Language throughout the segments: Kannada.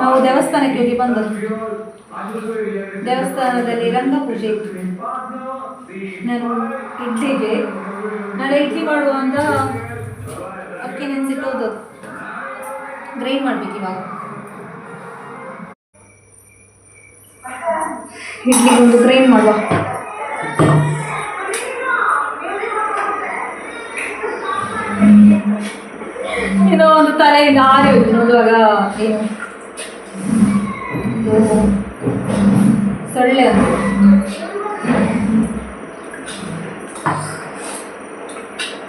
ನಾವು ದೇವಸ್ಥಾನಕ್ಕೆ ಹೋಗಿ ಬಂದು ದೇವಸ್ಥಾನದಲ್ಲಿ ರಂಗ ಪೂಜೆ ಇತ್ತು ನಾನು ಇಡ್ಲಿಗೆ ನಾಳೆ ಇಡ್ಲಿ ಮಾಡುವ ಅಂತ ಅಕ್ಕಿ ನೆನೆಸಿಟ್ಟು ಹೋದದ್ದು. ಗ್ರೈಂಡ್ ಮಾಡ್ಬೇಕು ಇವಾಗ. ಗ್ರೈಂಡ್ ಮಾಡುವ. ಏನೋ ಒಂದು ತಲೆ ಆರಿ ಹೋಯ್ತು. ನೋಡುವಾಗ ಏನು? ಸೊಳ್ಳೆ ಅಂತ.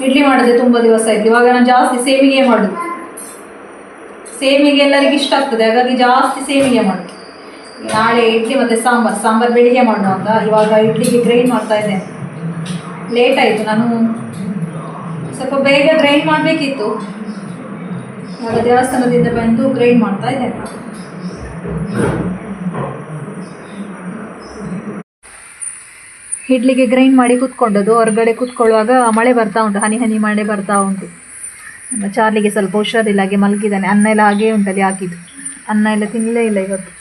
ಇಡ್ಲಿ ಮಾಡಿದೆ ತುಂಬ ದಿವಸ ಆಯ್ತು. ಇವಾಗ ನಾನು ಜಾಸ್ತಿ ಸೇವಿಗೆ ಮಾಡುದು. ಸೇವಿಗೆ ಎಲ್ಲರಿಗೂ ಇಷ್ಟ ಆಗ್ತದೆ. ಹಾಗಾಗಿ ಜಾಸ್ತಿ ಸೇವಿಗೆ ಮಾಡುದು. ನಾಳೆ ಇಡ್ಲಿ ಮತ್ತು ಸಾಂಬಾರು. ಸಾಂಬಾರು ಬೆಳಿಗ್ಗೆ ಮಾಡೋಣ ಅಂತ. ಇವಾಗ ಇಡ್ಲಿಗೆ ಗ್ರೈಂಡ್ ಮಾಡ್ತಾ ಇದ್ದೇನೆ. ಲೇಟ್ ಆಯ್ತು. ನಾನು ಸ್ವಲ್ಪ ಬೇಗ ಗ್ರೈಂಡ್ ಮಾಡಬೇಕಿತ್ತು. ಇವಾಗ ದೇವಸ್ಥಾನದಿಂದ ಬಂದು ಗ್ರೈಂಡ್ ಮಾಡ್ತಾ ಇದೆ ಇಡ್ಲಿಗೆ ಗ್ರೈಂಡ್ ಮಾಡಿ ಕೂತ್ಕೊಂಡದ್ದು. ಹೊರಗಡೆ ಕೂತ್ಕೊಳ್ಳುವಾಗ ಮಳೆ ಬರ್ತಾ ಉಂಟು. ಹನಿ ಹನಿ ಮಳೆ ಬರ್ತಾ ಉಂಟು. ಚಾರ್ಲಿಗೆ ಸ್ವಲ್ಪ ಹುಷಾರಿಲ್ಲ, ಹಾಗೆ ಮಲಗಿದ್ದಾನೆ. ಅನ್ನ ಎಲ್ಲ ಹಾಗೇ ಉಂಟಲ್ಲಿ ಹಾಕಿದ್ದು. ಅನ್ನ ಎಲ್ಲ ತಿನ್ನಲೇ ಇಲ್ಲ ಇವತ್ತು.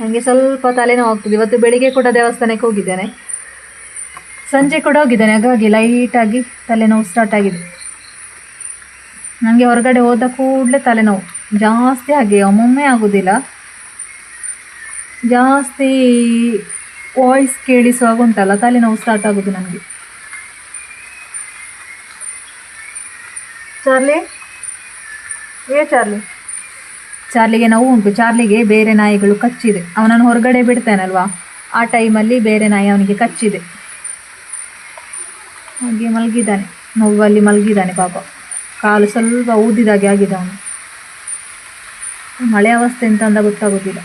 ನನಗೆ ಸ್ವಲ್ಪ ತಲೆನೋವು ಆಗ್ತದೆ. ಇವತ್ತು ಬೆಳಿಗ್ಗೆ ಕೂಡ ದೇವಸ್ಥಾನಕ್ಕೆ ಹೋಗಿದ್ದೇನೆ. ಸಂಜೆ ಕೂಡ ಹೋಗಿದ್ದೇನೆ. ಹಾಗಾಗಿ ಲೈಟಾಗಿ ತಲೆನೋವು ಸ್ಟಾರ್ಟ್ ಆಗಿದೆ. ನನಗೆ ಹೊರಗಡೆ ಹೋದ ಕೂಡಲೇ ತಲೆನೋವು. ಜಾಸ್ತಿ ಹಾಗೆ, ಒಮ್ಮೊಮ್ಮೆ ಆಗೋದಿಲ್ಲ. ಜಾಸ್ತಿ ವಾಯ್ಸ್ ಕೇಳಿಸುವಾಗ ಉಂಟಲ್ಲ, ತಲೆನೋವು ಸ್ಟಾರ್ಟ್ ಆಗೋದು ನನಗೆ ಚಾರ್ಲಿ? ಏ ಚಾರ್ಲಿ? ಚಾರ್ಲಿಗೆ ನೋವು ಉಂಟು. ಚಾರ್ಲಿಗೆ ಬೇರೆ ನಾಯಿಗಳು ಕಚ್ಚಿದೆ. ಅವನನ್ನು ಹೊರಗಡೆ ಬಿಡ್ತಾನಲ್ವಾ? ಆ ಟೈಮಲ್ಲಿ ಬೇರೆ ನಾಯಿ ಅವನಿಗೆ ಕಚ್ಚಿದೆ. ಹಾಗೆ ಮಲಗಿದ್ದಾನೆ. ನೋವಲ್ಲಿ ಮಲಗಿದ್ದಾನೆ ಪಾಪ. ಕಾಲು ಸ್ವಲ್ಪ ಊದಿದಾಗೆ ಆಗಿದೆ ಅವನು. ಮಳೆ ಅವಸ್ಥೆ ಅಂತ ಅಂದ ಗೊತ್ತಾಗೋದಿಲ್ಲ.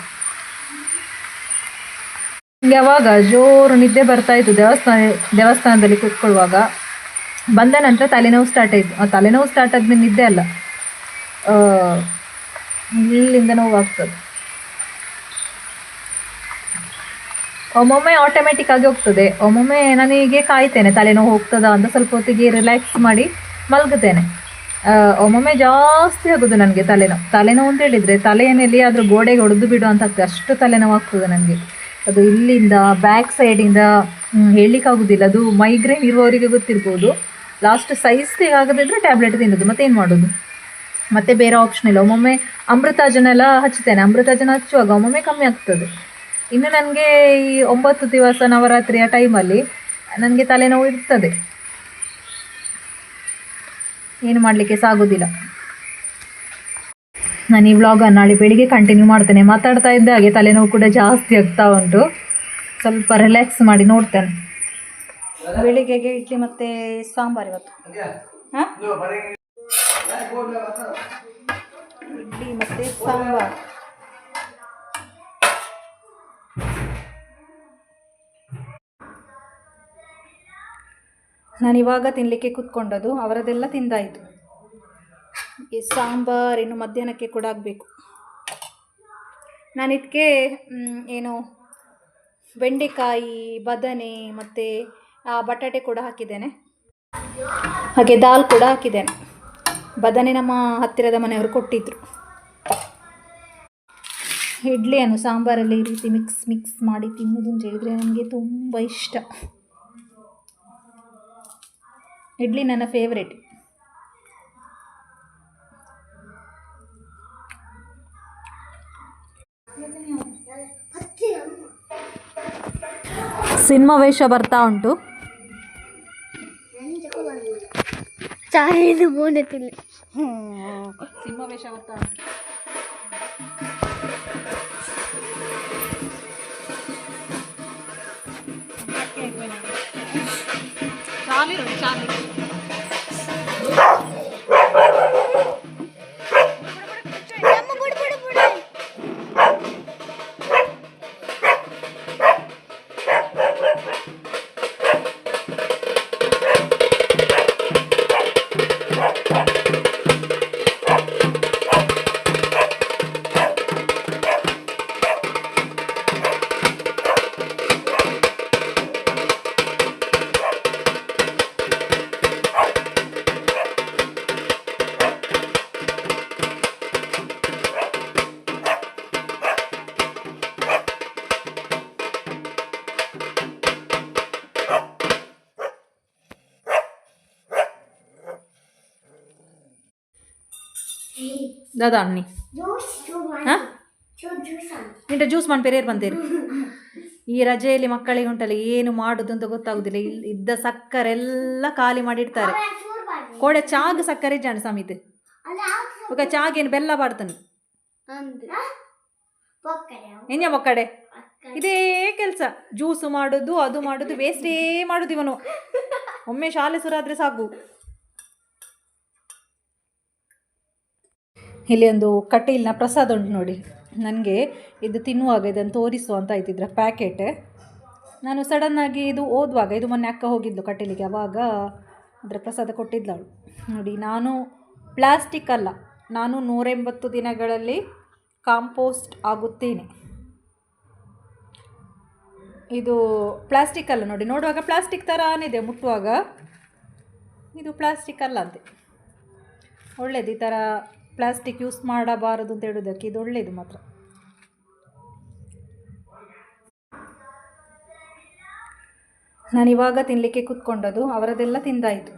ಯಾವಾಗ ಜೋರು ನಿದ್ದೆ ಬರ್ತಾ ಇತ್ತು ದೇವಸ್ಥಾನ, ದೇವಸ್ಥಾನದಲ್ಲಿ ಕೂತ್ಕೊಳ್ಳುವಾಗ, ಬಂದ ನಂತರ ತಲೆನೋವು ಸ್ಟಾರ್ಟ್ ಆಯಿತು. ತಲೆನೋವು ಸ್ಟಾರ್ಟ್ ಆದ್ಮೇಲೆ ನಿದ್ದೆ ಅಲ್ಲ. ಇಲ್ಲಿಂದ ನೋವು ಆಗ್ತದೆ ಒಮ್ಮೊಮ್ಮೆ ಆಟೋಮೆಟಿಕ್ ಆಗಿ ಹೋಗ್ತದೆ. ಒಮ್ಮೊಮ್ಮೆ ಹೀಗೆ ಕಾಯ್ತೇನೆ, ತಲೆನೋವು ಹೋಗ್ತದಾ ಅಂತ ಸ್ವಲ್ಪ ಹೊತ್ತಿಗೆ ರಿಲ್ಯಾಕ್ಸ್ ಮಾಡಿ ಮಲಗುತ್ತೇನೆ. ಒಮ್ಮೊಮ್ಮೆ ಜಾಸ್ತಿ ಆಗೋದು ನನಗೆ ತಲೆನೋವು ತಲೆನೋವು ಅಂತ ಹೇಳಿದರೆ ತಲೆಯನ್ನು ಎಲ್ಲಿಯಾದರೂ ಗೋಡೆಗೆ ಹೊಡೆದು ಬಿಡು ಅಂತ ಅಷ್ಟು ತಲೆನೋವು ಆಗ್ತದೆ ನನಗೆ. ಅದು ಇಲ್ಲಿಂದ ಬ್ಯಾಕ್ ಸೈಡಿಂದ ಹೇಳಲಿಕ್ಕಾಗೋದಿಲ್ಲ ಅದು ಮೈಗ್ರೇನ್ ಇರುವವರಿಗೆ ಗೊತ್ತಿರ್ಬೋದು. ಲಾಸ್ಟ್ ಸೈಜ್ಗೆ ಆಗದಿದ್ದರೆ ಟ್ಯಾಬ್ಲೆಟ್ ತಿನ್ನೋದು ಮತ್ತೇನು ಮಾಡೋದು? ಮತ್ತೆ ಬೇರೆ ಆಪ್ಷನ್ ಇಲ್ಲ. ಒಮ್ಮೊಮ್ಮೆ ಅಮೃತಾಜನೆಲ್ಲ ಹಚ್ಚುತ್ತೇನೆ. ಅಮೃತಾಜನ ಹಚ್ಚುವಾಗ ಒಮ್ಮೊಮ್ಮೆ ಕಮ್ಮಿ ಆಗ್ತದೆ. ಇನ್ನು ನನಗೆ ಈ ಒಂಬತ್ತು ದಿವಸ ನವರಾತ್ರಿಯ ಟೈಮಲ್ಲಿ ನನಗೆ ತಲೆನೋವು ಇರ್ತದೆ. ಏನು ಮಾಡಲಿಕ್ಕೆ ಸಾಗೋದಿಲ್ಲ. ನಾನು ಈ ವ್ಲಾಗನ್ನು ನಾಳೆ ಬೆಳಿಗ್ಗೆ ಕಂಟಿನ್ಯೂ ಮಾಡ್ತೇನೆ. ಮಾತಾಡ್ತಾ ಇದ್ದ ಹಾಗೆ ತಲೆನೋವು ಕೂಡ ಜಾಸ್ತಿ ಆಗ್ತಾ ಉಂಟು. ಸ್ವಲ್ಪ ರಿಲ್ಯಾಕ್ಸ್ ಮಾಡಿ ನೋಡ್ತೇನೆ. ಬೆಳಿಗ್ಗೆಗೆ ಇಡ್ಲಿ ಮತ್ತೆ ಸಾಂಬಾರು ಇವತ್ತು. ಇಡ್ಲಿ ಮತ್ತೆ ಸಾಂಬಾರು. ನಾನು ಇವಾಗ ತಿನ್ನಲಿಕ್ಕೆ ಕೂತ್ಕೊಂಡದು ಅವರದೆಲ್ಲ ತಿಂದಾಯಿತು. ಈ ಸಾಂಬಾರು ಇನ್ನು ಮಧ್ಯಾಹ್ನಕ್ಕೆ ಕೂಡ ಆಗಬೇಕು. ನಾನು ಇದಕ್ಕೆ ಏನು ಬೆಂಡೆಕಾಯಿ, ಬದನೆ ಮತ್ತು ಬಟಾಟೆ ಕೂಡ ಹಾಕಿದ್ದೇನೆ. ಹಾಗೆ ದಾಲ್ ಕೂಡ ಹಾಕಿದ್ದೇನೆ. ಬದನೆ ನಮ್ಮ ಹತ್ತಿರದ ಮನೆಯವರು ಕೊಟ್ಟಿದ್ದರು ಇಡ್ಲಿಯನ್ನು ಸಾಂಬಾರಲ್ಲಿ ಈ ರೀತಿ ಮಿಕ್ಸ್ ಮಿಕ್ಸ್ ಮಾಡಿ ತಿನ್ನೋದು ಅಂತ ಹೇಳಿದರೆ ನನಗೆ ತುಂಬ ಇಷ್ಟ. ಇಡ್ಲಿ ನನ್ನ ಫೇವ್ರೇಟ್ ಸಿನಿಮಾ ವೇಷ ಬರ್ತಾ ಉಂಟು ಚಾಹಿದು ಮೂನೆ ತಿಲ್ಲಿ ಸಿನಿಮಾ ವೇಷ ಬರ್ತಾ ಉಂಟು ನಮ್ಮ ದಾದಾ ಅನ್ನಿ. ಹಾಂ? ನಿಂಟ ಜ್ಯೂಸ್ ಮಾಡಿ ಪೆರೇರ್ ಬಂದೇರಿ ಈ ರಜೆಯಲ್ಲಿ ಮಕ್ಕಳಿಗೆ ಉಂಟಲ್ಲ ಏನು ಮಾಡೋದು ಅಂತ ಗೊತ್ತಾಗೋದಿಲ್ಲ. ಇಲ್ಲಿ ಇದ್ದ ಸಕ್ಕರೆ ಎಲ್ಲ ಖಾಲಿ ಮಾಡಿಡ್ತಾರೆ. ಕೋಡೆ ಚಾಗ ಸಕ್ಕರೆ ಜಾಣ ಸಮಿತಿ. ಓಕೆ ಚಾಗೇನು ಬೆಲ್ಲ ಬಾಡ್ತಾನೆ. ಏನ್ಯ ಮಕ್ಕಡೆ ಇದೇ ಕೆಲಸ. ಜ್ಯೂಸು ಮಾಡೋದು ಅದು ಮಾಡೋದು ವೇಸ್ಟೇ ಮಾಡುದು ಇವನು. ಒಮ್ಮೆ ಶಾಲೆ ಸುರಾದ್ರೆ ಸಾಕು. ಇಲ್ಲಿ ಒಂದು ಕಟೀಲ್ನ ಪ್ರಸಾದ ಉಂಟು ನೋಡಿ. ನನಗೆ ಇದು ತಿನ್ನುವಾಗ ಇದನ್ನು ತೋರಿಸು ಅಂತ ಆಯ್ತಿದ್ರೆ ಪ್ಯಾಕೆಟ್. ನಾನು ಸಡನ್ನಾಗಿ ಇದು ಓದುವಾಗ, ಇದು ಮೊನ್ನೆ ಅಕ್ಕ ಹೋಗಿದ್ಲು ಕಟೀಲಿಗೆ, ಅವಾಗ ಅದರ ಪ್ರಸಾದ ಕೊಟ್ಟಿದ್ಲವಳು ನೋಡಿ, ನಾನು ಪ್ಲಾಸ್ಟಿಕ್ ಅಲ್ಲ, ನಾನು ನೂರೆಂಬತ್ತು ದಿನಗಳಲ್ಲಿ ಕಾಂಪೋಸ್ಟ್ ಆಗುತ್ತೇನೆ. ಇದು ಪ್ಲಾಸ್ಟಿಕ್ ಅಲ್ಲ ನೋಡಿ, ನೋಡುವಾಗ ಪ್ಲಾಸ್ಟಿಕ್ ಥರಾನಿದೆ ಮುಟ್ಟುವಾಗ. ಇದು ಪ್ಲಾಸ್ಟಿಕ್ ಅಲ್ಲ ಅಂತೆ. ಒಳ್ಳೇದು ಈ ಥರ ಪ್ಲಾಸ್ಟಿಕ್ ಯೂಸ್ ಮಾಡಬಾರದು ಅಂತ ಹೇಳೋದಕ್ಕೆ ಇದು ಒಳ್ಳೆಯದು ಮಾತ್ರ. ಇವಾಗ ತಿನ್ನಲಿಕ್ಕೆ ಕೂತ್ಕೊಂಡದು ಅವರದೆಲ್ಲ ತಿಂದಾಯಿತು.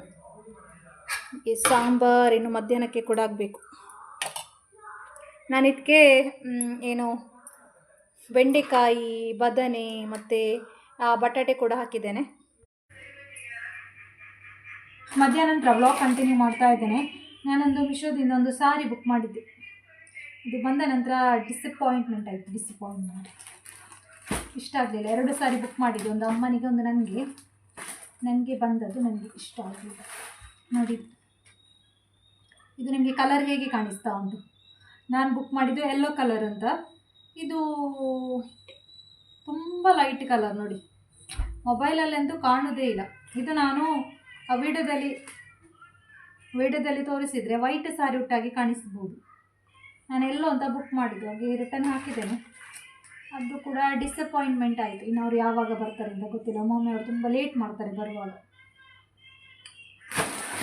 ಈ ಸಾಂಬಾರ್ ಇನ್ನು ಮಧ್ಯಾಹ್ನಕ್ಕೆ ಕೂಡ ಆಗಬೇಕು. ನಾನು ಇದಕ್ಕೆ ಏನು, ಬೆಂಡೆಕಾಯಿ, ಬದನೆ ಮತ್ತು ಬಟಾಟೆ ಕೂಡ ಹಾಕಿದ್ದೇನೆ. ಮಧ್ಯಾಹ್ನ ನಂತರ ವ್ಲಾಗ್ ಕಂಟಿನ್ಯೂ ಮಾಡ್ತಾ ಇದ್ದೇನೆ. ನಾನೊಂದು ಮಿಶೋದಿಂದ ಒಂದು ಸಾರಿ ಬುಕ್ ಮಾಡಿದ್ದೆ. ಇದು ಬಂದ ನಂತರ ಡಿಸಪಾಯಿಂಟ್ಮೆಂಟ್ ಆಯಿತು ಡಿಸಪಾಯಿಂಟ್ಮೆಂಟ್ ಇಷ್ಟ ಆಗಲಿಲ್ಲ. ಎರಡು ಸಾರಿ ಬುಕ್ ಮಾಡಿದ್ದೆ. ಒಂದು ಅಮ್ಮನಿಗೆ, ಒಂದು ನನಗೆ. ನನಗೆ ಬಂದದ್ದು ನನಗೆ ಇಷ್ಟ ಆಗಲಿಲ್ಲ. ನೋಡಿ. ಇದು ನಿಮಗೆ ಕಲರ್ ಹೇಗೆ ಕಾಣಿಸ್ತಾ ಉಂಟು? ನಾನು ಬುಕ್ ಮಾಡಿದ್ದು ಎಲ್ಲೋ ಕಲರ್ ಅಂತ. ಇದು ತುಂಬ ಲೈಟ್ ಕಲರ್ ನೋಡಿ. ಮೊಬೈಲಲ್ಲಂತೂ ಕಾಣೋದೇ ಇಲ್ಲ. ಇದು ನಾನು ಆ ವಿಡಿಯೋದಲ್ಲಿ ವಿಡಿಯೋದಲ್ಲಿ ತೋರಿಸಿದರೆ ವೈಟ್ ಸಾರಿ ಉಟ್ಟಾಗಿ ಕಾಣಿಸ್ಬೋದು ನಾನು ಎಲ್ಲೋ ಅಂತ ಬುಕ್ ಮಾಡಿದ್ದು, ಹಾಗೆ ರಿಟರ್ನ್ ಹಾಕಿದ್ದೇನೆ. ಅದು ಕೂಡ ಡಿಸಪಾಯಿಂಟ್ಮೆಂಟ್ ಆಯಿತು. ಇನ್ನು ಯಾವಾಗ ಬರ್ತಾರೆ ಅಂತ ಗೊತ್ತಿಲ್ಲ. ಒಮ್ಮೊಮ್ಮೆ ಅವರು ತುಂಬ ಲೇಟ್ ಮಾಡ್ತಾರೆ ಬರುವಾಗ.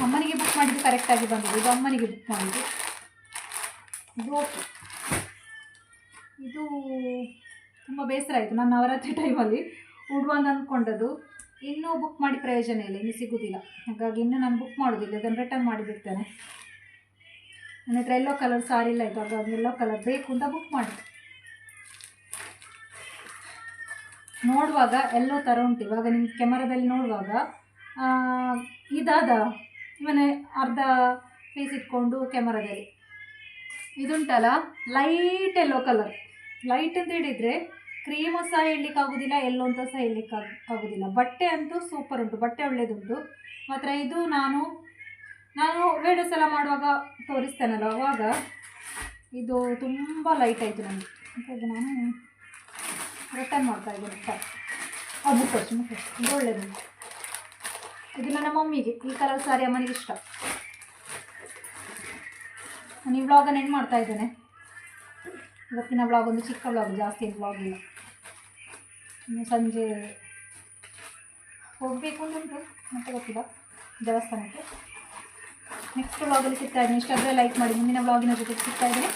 ಅಮ್ಮನಿಗೆ ಬುಕ್ ಮಾಡಿದ್ದು ಕರೆಕ್ಟಾಗಿ ಬಂದಿದೆ. ಇದು ಅಮ್ಮನಿಗೆ ಬುಕ್ ಮಾಡಿದ್ದು. ಇದು ಓಕೆ ಇದು ತುಂಬ ಬೇಸರ ಆಯಿತು. ನಾನು ನವರಾತ್ರಿ ಟೈಮಲ್ಲಿ ಉಡುವಂತ ಅಂದ್ಕೊಂಡದ್ದು ಇನ್ನೂ ಬುಕ್ ಮಾಡಿ ಪ್ರಯೋಜನ ಇಲ್ಲ, ಇನ್ನು ಸಿಗೋದಿಲ್ಲ. ಹಾಗಾಗಿ ಇನ್ನೂ ನಾನು ಬುಕ್ ಮಾಡೋದಿಲ್ಲ, ಅದನ್ನು ರಿಟರ್ನ್ ಮಾಡಿಬಿಡ್ತೇನೆ. ನನ್ನ ಹತ್ರ ಎಲ್ಲೋ ಕಲರ್ ಸಾರಿ ಇಲ್ಲ ಇತ್ತು, ಹಾಗಾಗಿ ಎಲ್ಲೋ ಕಲರ್ ಬೇಕು ಅಂತ ಬುಕ್ ಮಾಡಿದೆ. ನೋಡುವಾಗ ಎಲ್ಲೋ ಥರ ಉಂಟು, ಇವಾಗ ನಿಮ್ಮ ಕ್ಯಾಮರಾದಲ್ಲಿ ನೋಡುವಾಗ ಇದಾದ, ಇವನೇ ಅರ್ಧ ಫೇಸ್ ಇಟ್ಕೊಂಡು ಕ್ಯಾಮರಾದಲ್ಲಿ ಇದುಂಟಲ್ಲ ಲೈಟ್ ಎಲ್ಲೋ ಕಲರ್ ಲೈಟ್ ಅಂತ ಹೇಳಿದರೆ ಕ್ರೀಮು ಸಹ ಹೇಳಲಿಕ್ಕೆ ಆಗೋದಿಲ್ಲ ಎಲ್ಲೋ ಅಂತ ಸಹ ಆಗೋದಿಲ್ಲ ಬಟ್ಟೆ ಅಂತೂ ಸೂಪರ್ ಉಂಟು, ಬಟ್ಟೆ ಒಳ್ಳೆಯದುಂಟು ಮಾತ್ರ ಇದು ನಾನು ನಾನು ಬೇರೆ ಸಲ ಮಾಡುವಾಗ ತೋರಿಸ್ತೇನಲ್ಲ, ಅವಾಗ ಇದು ತುಂಬ ಲೈಟ್ ಆಯಿತು ನನಗೆ ಹಾಗಾಗಿ ನಾನು ರಿಟರ್ನ್ ಮಾಡ್ತಾ ಇದ್ದೀನಿ ಸರ್ ಅದು ಮುಟ್ಟಷ್ಟು ಇದು ಒಳ್ಳೆಯದು ಇದು ನನ್ನ ಮಮ್ಮಿಗೆ, ಈ ಕಲರ್ ಸಾರಿ ಅಮ್ಮನಿಗೆ ಇಷ್ಟ. ನಾನು ಈ ವ್ಲಾಗನ್ನು ಮಾಡ್ತಾ ಇದ್ದೇನೆ. ಇವತ್ತಿನ ಬ್ಲಾಗ್ ಒಂದು ಚಿಕ್ಕ ಬ್ಲಾಗ್ ಜಾಸ್ತಿ ಬ್ಲಾಗ್ ಇನ್ನು ಸಂಜೆ ಹೋಗಬೇಕು ಉಂಟು ಮತ್ತೆ ಗೊತ್ತಿಲ್ಲ, ದೇವಸ್ಥಾನಕ್ಕೆ. ನೆಕ್ಸ್ಟ್ ಬ್ಲಾಗಲ್ಲಿ ಸಿಗ್ತಾ ಇದ್ದೀನಿ. ಇಷ್ಟಾದರೆ ಲೈಕ್ ಮಾಡಿ. ಮುಂದಿನ ಬ್ಲಾಗಿನ ಜೊತೆ ಸಿಗ್ತಾ ಇದ್ದೀನಿ.